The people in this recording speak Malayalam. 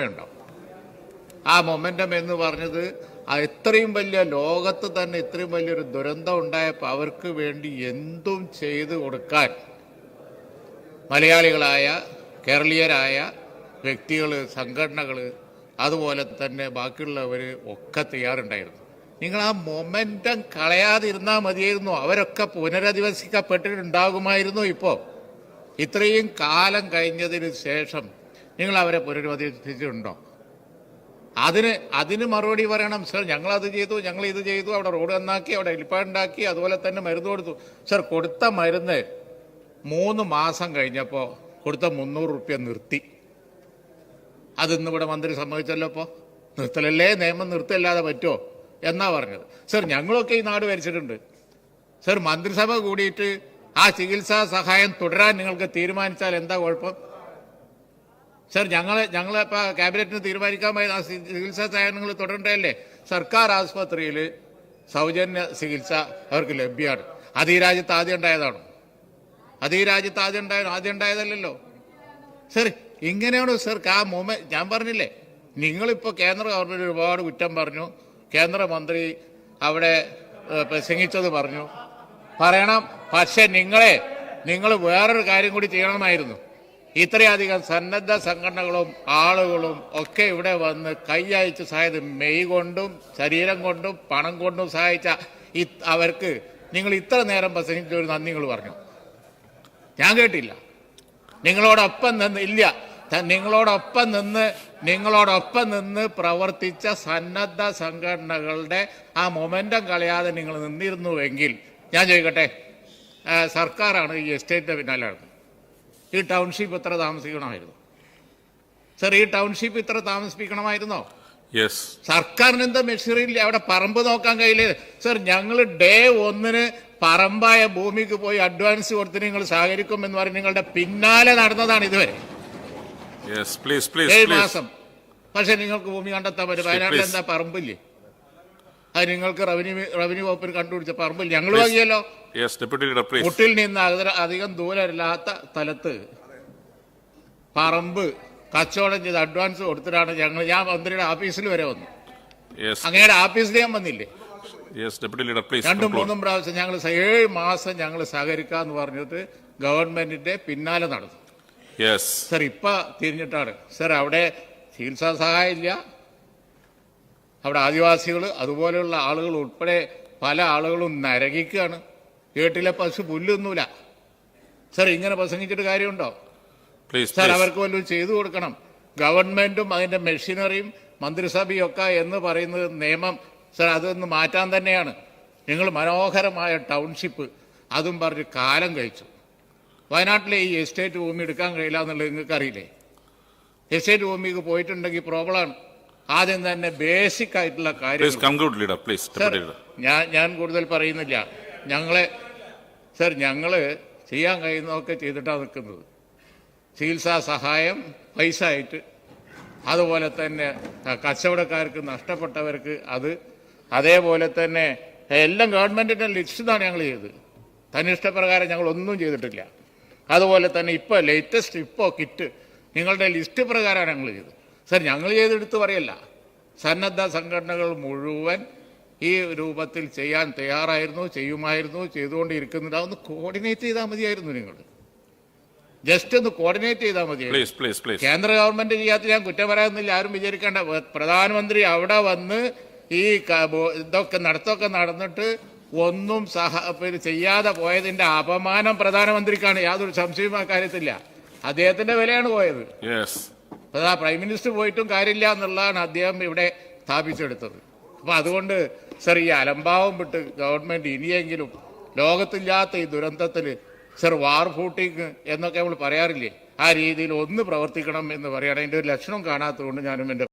ഓർമ്മയുണ്ടോ ആ മൊമെന്റം എന്ന് പറഞ്ഞത് ഇത്രയും വലിയ ലോകത്ത് തന്നെ ഇത്രയും വലിയൊരു ദുരന്തം ഉണ്ടായപ്പോൾ അവർക്ക് വേണ്ടി എന്തും ചെയ്തു കൊടുക്കാൻ മലയാളികളായ കേരളീയരായ വ്യക്തികൾ സംഘടനകൾ അതുപോലെ തന്നെ ബാക്കിയുള്ളവർ ഒക്കെ തയ്യാറുണ്ടായിരുന്നു. നിങ്ങൾ ആ മൊമെന്റം കളയാതിരുന്നാൽ മതിയായിരുന്നു. അവരൊക്കെ പുനരധിവസിക്കപ്പെട്ടിട്ടുണ്ടാകുമായിരുന്നു ഇപ്പോൾ ഇത്രയും കാലം കഴിഞ്ഞതിന് ശേഷം നിങ്ങൾ അവരെ പുനരധിവസിച്ചിട്ടുണ്ടോ അതിന് അതിന് മറുപടി പറയണം. സർ ഞങ്ങൾ അത് ചെയ്തു ഞങ്ങൾ ഇത് ചെയ്തു. അവിടെ റോഡ് നന്നാക്കി അവിടെ എലിപ്പാടുണ്ടാക്കി അതുപോലെ തന്നെ മരുന്ന് കൊടുത്തു. സർ കൊടുത്ത മരുന്ന് മൂന്ന് മാസം കഴിഞ്ഞപ്പോൾ കൊടുത്ത മുന്നൂറ് റുപ്യ നിർത്തി. അത് ഇന്ന് ഇവിടെ മന്ത്രി സമ്മതിച്ചല്ലോ ഇപ്പോൾ നിർത്തലല്ലേ? നിയമം നിർത്തല്ലാതെ പറ്റുമോ എന്നാ പറഞ്ഞത്. സർ ഞങ്ങളൊക്കെ ഈ നാട് ഭരിച്ചിട്ടുണ്ട്. സർ മന്ത്രിസഭ കൂടിയിട്ട് ആ ചികിത്സാ സഹായം തുടരാൻ നിങ്ങൾക്ക് തീരുമാനിച്ചാൽ എന്താ കുഴപ്പം? സർ ഞങ്ങളെ ഞങ്ങൾ ഇപ്പോൾ ക്യാബിനറ്റിന് തീരുമാനിക്കാൻ പോയത് ആ ചികിത്സാ സഹായങ്ങൾ തുടരണ്ടല്ലേ സർക്കാർ ആസ്പത്രിയിൽ സൗജന്യ ചികിത്സ അവർക്ക് ലഭ്യമാണ്. അത് ഈ രാജ്യത്ത് ആദ്യം ഉണ്ടായതാണോ? അത് ഈ രാജ്യത്ത് ആദ്യം ഉണ്ടായ ആദ്യം ഉണ്ടായതല്ലല്ലോ? സർ ഇങ്ങനെയാണ് സർ ആ മൊമെ ഞാൻ പറഞ്ഞില്ലേ നിങ്ങളിപ്പോൾ കേന്ദ്ര ഗവൺമെന്റ് ഒരുപാട് കുറ്റം പറഞ്ഞു. കേന്ദ്രമന്ത്രി അവിടെ പ്രസംഗിച്ചത് പറഞ്ഞു. പറയണം പക്ഷെ നിങ്ങളെ നിങ്ങൾ വേറൊരു കാര്യം കൂടി ചെയ്യണമായിരുന്നു ഇത്രയധികം സന്നദ്ധ സംഘടനകളും ആളുകളും ഒക്കെ ഇവിടെ വന്ന് കൈയയച്ച് സഹായത് മെയ് കൊണ്ടും ശരീരം കൊണ്ടും പണം കൊണ്ടും സഹായിച്ച അവർക്ക് നിങ്ങൾ ഇത്ര നേരം പ്രസംഗിച്ച ഒരു നന്ദി പറഞ്ഞു. ഞാൻ കേട്ടില്ല. നിങ്ങളോടൊപ്പം നിന്ന് ഇല്ല. നിങ്ങളോടൊപ്പം നിന്ന് നിങ്ങളോടൊപ്പം നിന്ന് പ്രവർത്തിച്ച സന്നദ്ധ സംഘടനകളുടെ ആ മൊമെന്റം കളയാതെ നിങ്ങൾ നിന്നിരുന്നുവെങ്കിൽ ഞാൻ ചോദിക്കട്ടെ സർക്കാരാണ് ഈ എസ്റ്റേറ്റിന്റെ പിന്നാലെ നടന്നത് ഈ ടൗൺഷിപ്പ് ഇത്ര താമസിക്കണമായിരുന്നു. സർ ഈ ടൗൺഷിപ്പ് ഇത്ര താമസിപ്പിക്കണമായിരുന്നോ? സർക്കാരിന് എന്താ മെഷീനില്ല അവിടെ പറമ്പ് നോക്കാൻ കഴിയില്ല സർ ഞങ്ങൾ ഡേ ഒന്നിന് പറമ്പായ ഭൂമിക്ക് പോയി അഡ്വാൻസ് കൊടുത്ത് നിങ്ങൾ സഹകരിക്കും എന്ന് പറഞ്ഞ് നിങ്ങളുടെ പിന്നാലെ നടന്നതാണ് ഇതുവരെ. ഏഴ് പ്ലീസ് മാസം. പക്ഷെ നിങ്ങൾക്ക് ഭൂമി കണ്ടെത്താൻ പറ്റും. വയനാട്ടിൽ എന്താ പറമ്പില്ലേ? അത് നിങ്ങൾക്ക് റവന്യൂ റവന്യൂ വകുപ്പിന് കണ്ടുപിടിച്ച പറമ്പിൽ ഞങ്ങൾ വാങ്ങിയല്ലോ. മുട്ടിൽ നിന്ന് അധികം ദൂരമില്ലാത്ത സ്ഥലത്ത് പറമ്പ് കച്ചവടം ചെയ്ത് അഡ്വാൻസ് കൊടുത്തിട്ടാണ് ഞങ്ങൾ ഞാൻ മന്ത്രിയുടെ ഓഫീസിൽ വരെ വന്നു. അങ്ങയുടെ ഓഫീസിൽ ഞാൻ വന്നില്ലേ? രണ്ടും മൂന്നും പ്രാവശ്യം ഞങ്ങൾ ഏഴ് മാസം ഞങ്ങൾ സഹകരിക്കാന്ന് പറഞ്ഞിട്ട് ഗവൺമെന്റിന്റെ പിന്നാലെ നടന്നു. സർ ഇപ്പൊ തിരിഞ്ഞിട്ടാണ്. സർ അവിടെ ചികിത്സാ സഹായം ഇല്ല അവിടെ ആദിവാസികൾ അതുപോലെയുള്ള ആളുകൾ ഉൾപ്പെടെ പല ആളുകളും നരകിക്കുകയാണ് വീട്ടിലെ പശു പുല്ലൊന്നുമില്ല. സർ ഇങ്ങനെ പ്രസംഗിച്ചിട്ട് കാര്യമുണ്ടോ? സാർ അവർക്ക് വല്ലതും ചെയ്തു കൊടുക്കണം. ഗവൺമെന്റും അതിന്റെ മെഷീനറിയും മന്ത്രിസഭയും ഒക്കെ എന്ന് പറയുന്നത് നിയമം. സർ അതൊന്ന് മാറ്റാൻ തന്നെയാണ്. നിങ്ങൾ മനോഹരമായ ടൗൺഷിപ്പ് അതും പറഞ്ഞ് കാലം കഴിച്ചു. വയനാട്ടിലെ ഈ എസ്റ്റേറ്റ് ഭൂമി എടുക്കാൻ കഴിയില്ല എന്നുള്ളത് നിങ്ങൾക്ക് അറിയില്ലേ എസ്റ്റേറ്റ് ഭൂമിക്ക് പോയിട്ടുണ്ടെങ്കിൽ പ്രോബ്ലമാണ് ആദ്യം തന്നെ ബേസിക് ആയിട്ടുള്ള കാര്യം ഞാൻ ഞാൻ കൂടുതൽ പറയുന്നില്ല. ഞങ്ങളെ സർ ഞങ്ങൾ ചെയ്യാൻ കഴിയുന്നതൊക്കെ ചെയ്തിട്ടാണ് നിൽക്കുന്നത് ചികിത്സാ സഹായം പൈസ ആയിട്ട്. അതുപോലെ തന്നെ കച്ചവടക്കാർക്ക് നഷ്ടപ്പെട്ടവർക്ക് അത് അതേപോലെ തന്നെ എല്ലാം ഗവൺമെന്റിന്റെ ലിസ്റ്റിലാണ് ഞങ്ങൾ ചെയ്തത്. തന്നിഷ്ടപ്രകാരം ഞങ്ങൾ ഒന്നും ചെയ്തിട്ടില്ല. അതുപോലെ തന്നെ ഇപ്പോൾ ലേറ്റസ്റ്റ് ഇപ്പോൾ കിറ്റ് നിങ്ങളുടെ ലിസ്റ്റ് പ്രകാരമാണ് ഞങ്ങൾ ചെയ്തത്. സർ ഞങ്ങൾ ചെയ്തെടുത്ത് പറയല്ല. സന്നദ്ധ സംഘടനകൾ മുഴുവൻ ഈ രൂപത്തിൽ ചെയ്യാൻ തയ്യാറായിരുന്നു ചെയ്യുമായിരുന്നു ചെയ്തുകൊണ്ടിരിക്കുന്നുണ്ട് അതൊന്ന് കോർഡിനേറ്റ് ചെയ്താൽ മതിയായിരുന്നു നിങ്ങൾ. ജസ്റ്റ് ഒന്ന് കോർഡിനേറ്റ് ചെയ്താൽ മതിയായിരുന്നു. പ്ലീസ് കേന്ദ്ര ഗവൺമെന്റ് ചെയ്യാത്ത ഞാൻ കുറ്റം പറയാമെന്നില്ല ആരും വിചാരിക്കേണ്ട. പ്രധാനമന്ത്രി അവിടെ വന്ന് ഈ ഇതൊക്കെ നടത്തൊക്കെ നടന്നിട്ട് ഒന്നും സഹ ചെയ്യാതെ പോയതിന്റെ അപമാനം പ്രധാനമന്ത്രിക്കാണ്. യാതൊരു സംശയവും ആ കാര്യത്തില്ല. അദ്ദേഹത്തിന്റെ വിലയാണ് പോയത്. യെസ് ആ പ്രൈം മിനിസ്റ്റർ പോയിട്ടും കാര്യമില്ല എന്നുള്ളതാണ് അദ്ദേഹം ഇവിടെ സ്ഥാപിച്ചെടുത്തത്. അപ്പോൾ അതുകൊണ്ട് സർ ഈ അലംഭാവം വിട്ട് ഗവൺമെന്റ് ഇനിയെങ്കിലും ലോകത്തില്ലാത്ത ഈ ദുരന്തത്തിൽ സർ വാർ ഫൂട്ടിങ് എന്നൊക്കെ നമ്മൾ പറയാറില്ലേ? ആ രീതിയിൽ ഒന്ന് പ്രവർത്തിക്കണം എന്ന് പറയുകയാണ്. അതിന്റെ ഒരു ലക്ഷണം കാണാത്തതുകൊണ്ട് ഞാനും എന്റെ